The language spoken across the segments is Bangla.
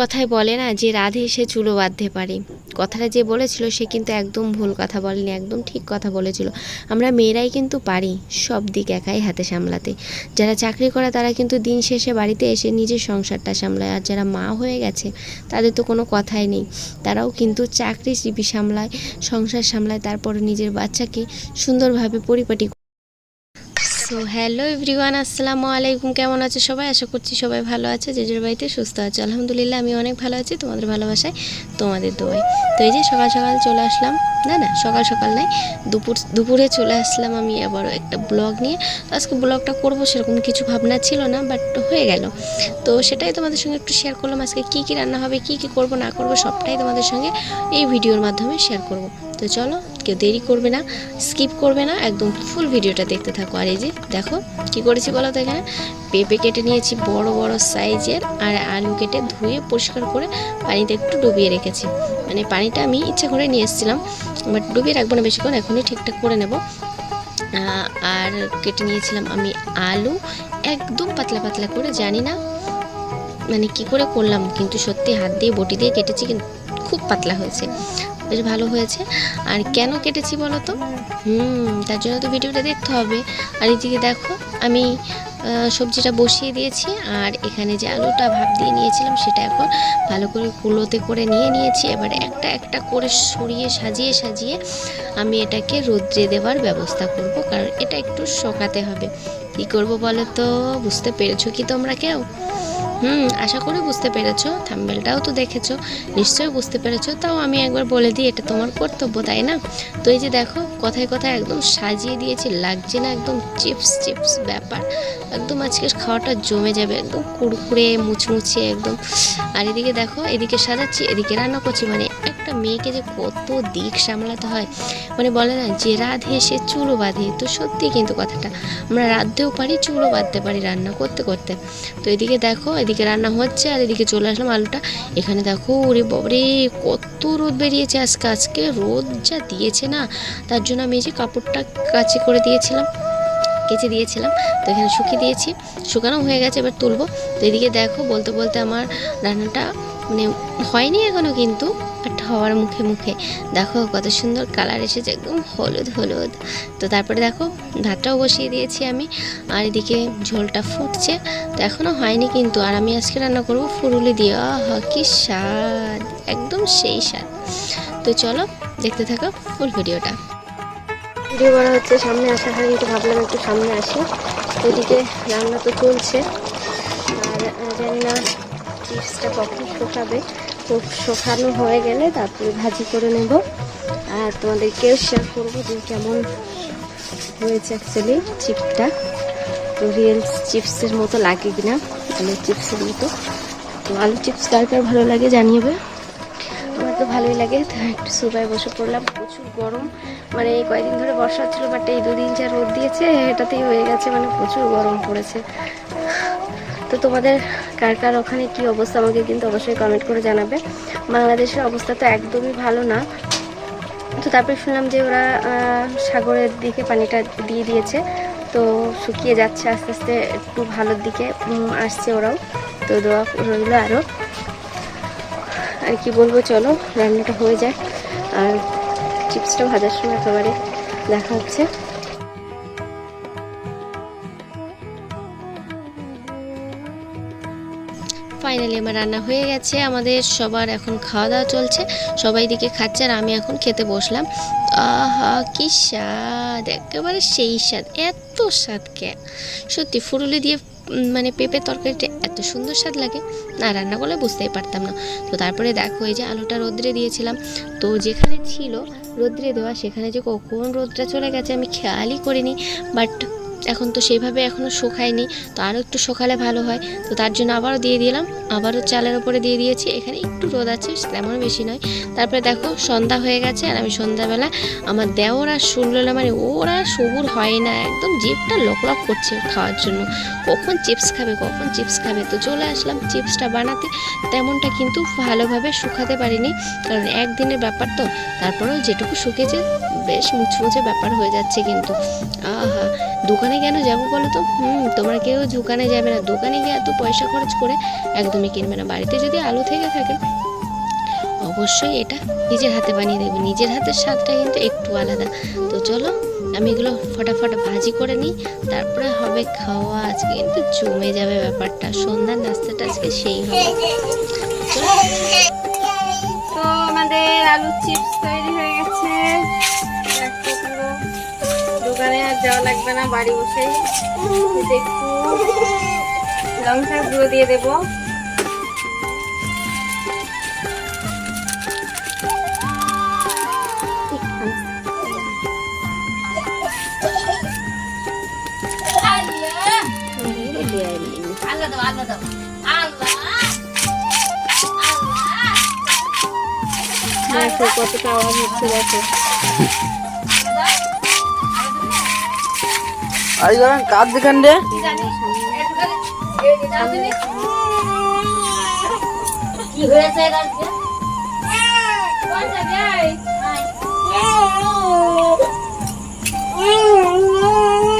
কথায় বলে না যে রাধে সে চুলো বাঁধতে পারে। কথাটা যে বলেছিল সে কিন্তু একদম ভুল কথা বলেনি, একদম ঠিক কথা বলেছিল। আমরা মেয়েরাই কিন্তু পারি সব দিক একাই হাতে সামলাতে। যারা চাকরি করে তারা কিন্তু দিন শেষে বাড়িতে এসে নিজের সংসারটা সামলায়, আর যারা মা হয়ে গেছে তাদের তো কোনো কথাই নেই। তারাও কিন্তু চাকরিজীবী সামলায়, সংসার সামলায়, তারপরে নিজের বাচ্চাকে সুন্দরভাবে পরিপাটি সো হ্যালো এভরিওয়ান, আসসালামু আলাইকুম। কেমন আছে সবাই? আশা করছি সবাই ভালো আছে যে বাড়িতে সুস্থ আছে। আলহামদুলিল্লাহ, আমি অনেক ভালো আছি, তোমাদের ভালোবাসায়, তোমাদের দোয়াই তো এই যে সকাল সকাল চলে আসলাম, না না, সকাল সকাল নাই, দুপুর, দুপুরে চলে আসলাম আমি আবারও একটা ব্লগ নিয়ে। তো আজকে ব্লগটা করব সেরকম কিছু ভাবনা ছিল না বাট হয়ে গেল। তো সেটাই তোমাদের সঙ্গে একটু শেয়ার করলাম, আজকে কী কী রান্না হবে, কী কী করব, না করব, সবটাই তোমাদের সঙ্গে এই ভিডিওর মাধ্যমে শেয়ার করব। তো চলো, কেউ দেরি করবে না স্কিপ করবে না, একদম ফুল ভিডিওটা দেখতে থাকো। আর এই যে, দেখো, কি করেছি বলো তো এখানে? পেঁপে কেটে নিয়েছি বড় বড় সাইজের, আর আলু কেটে ধুয়ে পরিষ্কার করে পানিতে একটু ডুবিয়ে রেখেছি। মানে পানিটা আমি ইচ্ছা করে নিয়ে এসেছিলাম বাট ডুবিয়ে রাখব না বেশিক্ষণ, এখনই ঠিকঠাক করে নেব। আর কেটে নিয়েছিলাম আমি আলু, একদম পাতলা পাতলা করে, জানি না মানে কি করে করলাম, কিন্তু সত্যি হাত দিয়ে বটি দিয়ে কেটেছি, কিন্তু খুব পাতলা হয়েছে। বেশ ভালো হয়েছে। আর কেন কেটেছি বলো তো? হুম, তার জন্য তো ভিডিওটা দেখতে হবে। আর এদিকে দেখো, আমি সবজিটা বসিয়ে দিয়েছি। আর এখানে যে আলুটা ভাপ দিয়ে নিয়েছিলাম, সেটা এখন ভালো করে কুলোতে করে নিয়ে নিয়েছি। এবারে একটা একটা করে সরিয়ে সাজিয়ে সাজিয়ে আমি এটাকে রোদ্রে দেওয়ার ব্যবস্থা করব। কারণ এটা একটু শোকাতে হবে। কী করব বলো তো? বুঝতে পেরেছ কি তোমরা কেউ? হুম, আশা করি বুঝতে পেরেছ। থাম্বেলটাও তো দেখেছ। নিশ্চয়ই বুঝতে পেরেছ। তাও আমি একবার বলে দিই, এটা তোমার কর্তব্য, তাই না? তো এই যে দেখো, কথায় কথায় একদম সাজিয়ে দিয়েছি, লাগছে না একদম চিপস চিপস ব্যাপার। একদম আজকে খাওয়াটা জমে যাবে, একদম কুড়কুড়ে মুচমুচে একদম। আর এদিকে দেখো, এদিকে সাজাচ্ছি, এদিকে রান্না করছি মানে একটা মেয়েকে যে কত দিক সামলাতে হয়। মানে বলে না, যে রাধে সে চুলো বাঁধে। তো সত্যি কিন্তু কথাটা। আমরা রাঁধতেও পারি, চুলো বাঁধতে পারি, রান্না করতে করতে। তো এদিকে দেখো, এদিকে রান্না হচ্ছে আর এদিকে চলে আসলাম আলুটা। এখানে দেখো, ওরে বাবরে, কত রোদ বেরিয়েছে আজকে। আজকে রোদ যা দিয়েছে না, তার জন্য আমি এই যে কাপড়টা কাচি করে দিয়েছিলাম, কেচে দিয়েছিলাম। তো এখানে শুকিয়ে দিয়েছি। শুকানো হয়ে গেছে, এবার তুলবো। তো এদিকে দেখো, বলতে বলতে আমার রান্নাটা মানে হয়নি এখনও কিন্তু বাট হওয়ার মুখে মুখে। দেখো কত সুন্দর কালার এসেছে, একদম হলুদ হলুদ। তো তারপরে দেখো, ভাতটাও বসিয়ে দিয়েছি আমি, আর এদিকে ঝোলটা ফুটছে। তো এখনও হয়নি কিন্তু, আর আমি আজকে রান্না করব ফুরুলি দিয়ে। আহা, কি স্বাদ, একদম সেই স্বাদ। তো চলো, দেখতে থাকো ফুল ভিডিওটা। ভিডিও করা হচ্ছে সামনে আসা হয়, কিন্তু ভাবলাম একটু সামনে আসি। ওইদিকে রান্না তো চলছে, আর জানি না চিপসটা কখন শোকাবে? তো শুকানো হয়ে গেলে তারপরে ভাজি করে নেব। আর তোমাদেরকেও শেয়ার করব যে কেমন হয়েছে অ্যাকচুয়ালি চিপটা তো রিয়েল চিপসের মতো লাগে কিনা? আলু চিপসের মতো। তো আলু চিপস কার কার ভালো লাগে জানিয়েবে আমার তো ভালোই লাগে। একটু সুপায় বসে পড়লাম। প্রচুর গরম। মানে এই কয়েকদিন ধরে বর্ষা হচ্ছিল বাট এই দুদিন যা রোদ দিয়েছে, এটাতেই হয়ে গেছে। মানে প্রচুর গরম পড়েছে। তো তোমাদের কার কার ওখানে কি অবস্থা আমাকে কিন্তু অবশ্যই কমেন্ট করে জানাবে। বাংলাদেশের অবস্থা তো একদমই ভালো না। তো তারপরে শুনলাম যে ওরা সাগরের দিকে পানিটা দিয়ে দিয়েছে। তো শুকিয়ে যাচ্ছে আস্তে আস্তে, একটু ভালোর দিকে আসছে ওরাও। তো দোয়া রইল আরও আর কি বলব, চলো, রান্নাটা হয়ে যায় আর চিপসটা ভাজার সময় একেবারে দেখা হচ্ছে। ফাইনালি আমার রান্না হয়ে গেছে, আমাদের সবার এখন খাওয়া দাওয়া চলছে, সবাই দিকে খাচ্ছে আর আমি এখন খেতে বসলাম। আহা, কি স্বাদ, একেবারে সেই স্বাদ, এত স্বাদ কে? সত্যি ফুরুলি দিয়ে মানে পেঁপে তরকারিটা এত সুন্দর স্বাদ লাগে, না রান্না করলে বুঝতেই পারতাম না। তো তারপরে দেখো, এই যে আলুটা রোদ্রে দিয়েছিলাম, তো যেখানে ছিল রোদ্রে দেওয়া, সেখানে যে কখন রোদটা চলে গেছে আমি খেয়ালই করিনি বাট এখন তো সেইভাবে এখনও শুকায়নি, তো আরও একটু শুকালে ভালো হয়। তো তার জন্য আবারও দিয়ে দিলাম, আবারও চালের ওপরে দিয়ে দিয়েছি, এখানে একটু রোদ আছে, তেমন বেশি নয়। তারপরে দেখো, সন্ধ্যা হয়ে গেছে আর আমি সন্ধ্যাবেলা আমার দেওর আর শুনলো মানে ওরা সবুর হয় না, একদম জিপটা লক লক করছে খাওয়ার জন্য। কখন চিপস খাবে, কখন চিপস খাবে? তো চলে আসলাম চিপসটা বানাতে, তেমনটা কিন্তু ভালোভাবে শুকাতে পারিনি। কারণ একদিনের ব্যাপার তো, তারপরেও যেটুকু শুকেছে বেশ মুচমুচে ব্যাপার হয়ে যাচ্ছে কিন্তু। আহা, দোকানে কেন যাব বলো তো? হুম, তোমরা কেউ দোকানে যাবে না। দোকানে গিয়ে এত পয়সা খরচ করে একদমই কিনবে না। বাড়িতে যদি আলু থেকে থাকে, অবশ্যই এটা নিজের হাতে বানিয়ে দেখবে নিজের হাতের স্বাদটা কিন্তু একটু আলাদা। তো চলো, আমি এগুলো ফটাফট ভাজি করে নিই। তারপরে হবে খাওয়া। আজকে কিন্তু জমে যাবে ব্যাপারটা। সন্ধ্যার নাস্তাটা আজকে সেই হবে। তো আমাদের আলু চিপস তৈরি হয়ে গেছে। পুরো দোকানে আর যাওয়া লাগবে না বাড়ি এতে একটু লঙ্কা গুঁড়ো দিয়ে দেবো। দেখো কতটা আওয়াজ হচ্ছে দেখো আই ধরেন কাজ যেখান দে কি হয়েছে রাজ্যে কোন জায়গায়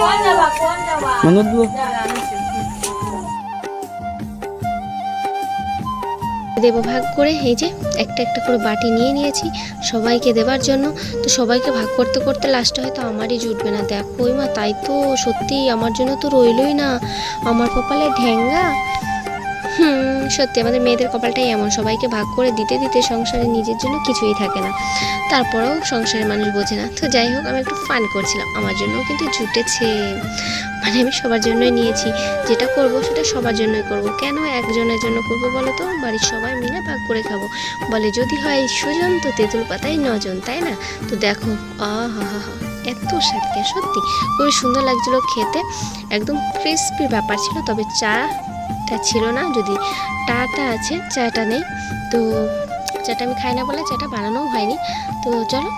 কোন যাবা কোন যাবা মনোদ দেবো ভাগ করে এই যে একটা একটা করে বাটি নিয়ে নিয়েছি সবাইকে দেবার জন্য। তো সবাইকে ভাগ করতে করতে লাস্টে হয়তো আমারই জুটবে না। দেখো ওই মা, তাই তো সত্যি আমার জন্য তো রইলই না। আমার কপালে ঢ্যাঙ্গা হুম, সত্যি আমাদের মেয়েদের কপালটাই এমন। সবাইকে ভাগ করে দিতে দিতে সংসারে নিজের জন্য কিছুই থাকে না। তারপরেও সংসারের মানুষ বোঝে না। তো যাই হোক, আমি একটু ফান করছিলাম। আমার জন্যও কিন্তু জুটেছে। মানে আমি সবার জন্যই নিয়েছি। যেটা করব সেটা সবার জন্যই করব। কেন একজনের জন্য করব বলো তো বাড়ির সবাই মিলে ভাগ করে খাব। বলে যদি হয় সুজন, তো তেঁতুল পাতায় নজন, তাই না? তো দেখো আহা হা হা এত স্বাদকে সত্যি। খুবই সুন্দর লাগছিল খেতে। একদম ক্রিস্পি ব্যাপার ছিল, তবে চাটা ছিল না, যদি টাটা আছে, চাটা নেই। তো চাটা আমি খাই না বলে চাটা বানানোও হয়নি। তো চলো।